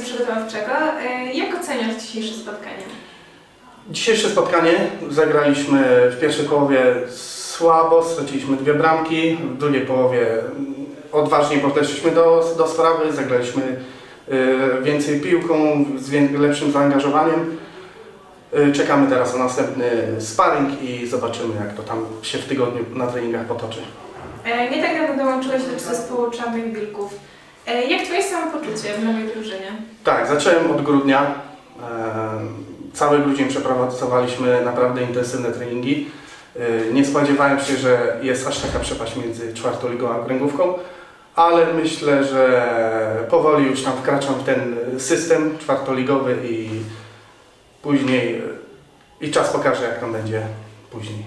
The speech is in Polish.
przygotowawczego. E, Jak oceniasz dzisiejsze spotkanie? Dzisiejsze spotkanie zagraliśmy w pierwszej połowie słabo, straciliśmy dwie bramki, w drugiej połowie odważniej podeszliśmy do, do sprawy, zagraliśmy y, więcej piłką, z lepszym zaangażowaniem. Y, Czekamy teraz na następny sparring i zobaczymy jak to tam się w tygodniu na treningach potoczy. E, Nie tak dawno dołączyłeś do zespołu Czarnych Wilków. E, Jak Twoje samopoczucie w nowej drużynie? Tak, zacząłem od grudnia. E, Cały grudzień przeprowadzowaliśmy naprawdę intensywne treningi. E, Nie spodziewałem się, że jest aż taka przepaść między czwartą ligą a okręgówką, ale myślę, że powoli już tam wkraczam w ten system czwartoligowy i później i czas pokaże jak tam będzie później.